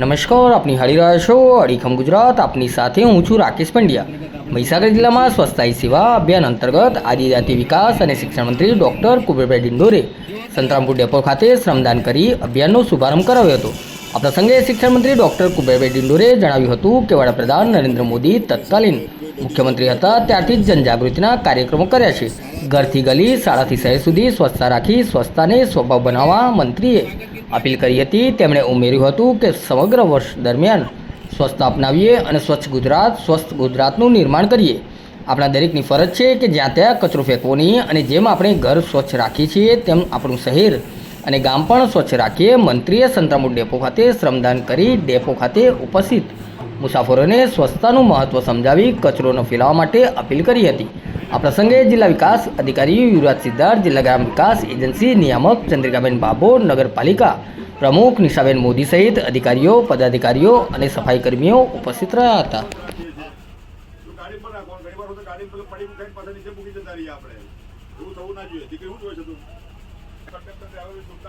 નમસ્કાર, આપની હારી રહ્યા છો અડીખમ ગુજરાત, આપની સાથે હું છું રાકેશ પંડ્યા. મહીસાગર જિલ્લામાં સ્વસ્થાયી સેવા અભિયાન અંતર્ગત આદિજાતિ વિકાસ અને શિક્ષણ મંત્રી ડૉક્ટર કુબેરભાઈ ડિંડોરે સંતરામપુર ડેપો ખાતે શ્રમદાન કરી અભિયાનનો શુભારંભ કરાવ્યો હતો. આ પ્રસંગે શિક્ષણ મંત્રી ડૉક્ટર કુબેરભાઈ ડિંડોરે જણાવ્યું હતું કે વડાપ્રધાન નરેન્દ્ર મોદી તત્કાલીન મુખ્યમંત્રી હતા, ત્યારથી જ જનજાગૃતિના કાર્યક્રમો કર્યા છે. ઘરથી ગલી, શાળાથી શહેર સુધી સ્વચ્છતા રાખી, સ્વચ્છતાને સ્વભાવ બનાવવા મંત્રીએ અપીલ કરી હતી. તેમણે ઉમેર્યું હતું કે સમગ્ર વર્ષ દરમિયાન સ્વચ્છતા અપનાવીએ અને સ્વચ્છ ગુજરાત, સ્વસ્થ ગુજરાતનું નિર્માણ કરીએ. આપણા દરેકની ફરજ છે કે જ્યાં ત્યાં કચરો ફેંકવો નહીં અને જેમ આપણે ઘર સ્વચ્છ રાખીએ છીએ, તેમ આપણું શહેર અને ગામ પણ સ્વચ્છ રાખીએ. મંત્રીએ સંતરામુર ડેપો ખાતે શ્રમદાન કરી ડેપો ખાતે ઉપસ્થિત મુસાફરોને સ્વચ્છતાનું મહત્ત્વ સમજાવી કચરોનો ફેલાવા માટે અપીલ કરી હતી. આ પ્રસંગે જિલ્લા વિકાસ અધિકારી યુવરાજ સિદ્ધાર્થ, જિલ્લા ગ્રામ વિકાસ એજન્સી નિયામક ચંદ્રિકાબેન બાબો, નગરપાલિકા પ્રમુખ નિશાબેન મોદી સહિત અધિકારીઓ, પદાધિકારીઓ અને સફાઈ કર્મીઓ ઉપસ્થિત રહ્યા હતા.